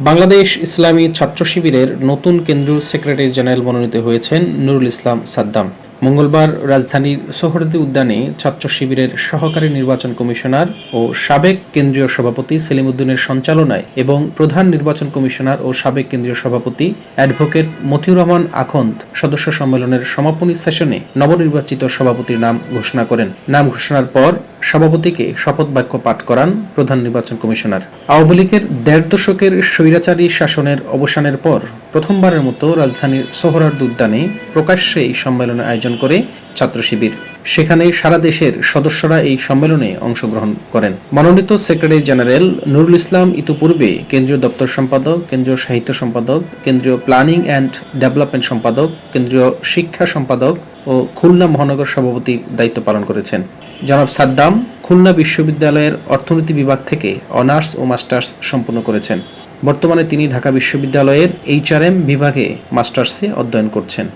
বাংলাদেশ ইসলামী ছাত্র শিবিরের নতুন কেন্দ্রীয় সেক্রেটারি জেনারেল মনোনীত হয়েছেন নুরুল ইসলাম সাদ্দাম। মঙ্গলবার রাজধানীর সোহরদি উদ্যানে ছাত্র শিবিরের সহকারী নির্বাচন কমিশনার ও সাবেক কেন্দ্রীয় সভাপতি সেলিম উদ্দিনের সঞ্চালনায় এবং প্রধান নির্বাচন কমিশনার ও সাবেক কেন্দ্রীয় সভাপতি অ্যাডভোকেট মতিউর রহমান আখন্দ সদস্য সম্মেলনের সমাপনী সেশনে নবনির্বাচিত সভাপতির নাম ঘোষণা করেন। নাম ঘোষণার পর সভাপতিকে শপথ বাক্য পাঠ করান প্রধান নির্বাচন কমিশনার। আওয়ামী লীগের দেড় দশকের স্বৈরাচারী শাসনের অবসানের পর প্রথমবারের মতো রাজধানীর সোহরার্দ উদ্যানে প্রকাশ্যে এই সম্মেলনের আয়োজন করে ছাত্র শিবির। সেখানে সারা দেশের সদস্যরা এই সম্মেলনে অংশগ্রহণ করেন। মনোনীত সেক্রেটারি জেনারেল নুরুল ইসলাম ইতিপূর্বে কেন্দ্রীয় দপ্তর সম্পাদক, কেন্দ্রীয় সাহিত্য সম্পাদক, কেন্দ্রীয় প্ল্যানিং অ্যান্ড ডেভেলপমেন্ট সম্পাদক, কেন্দ্রীয় শিক্ষা সম্পাদক ও খুলনা মহানগর সভাপতির দায়িত্ব পালন করেছেন। জনাব সাদ্দাম খুলনা বিশ্ববিদ্যালয়ের অর্থনীতি বিভাগ থেকে অনার্স ও মাস্টার্স সম্পন্ন করেছেন। বর্তমানে তিনি ঢাকা বিশ্ববিদ্যালয়ের এইচআরএম বিভাগে মাস্টার্সে অধ্যয়ন করছেন।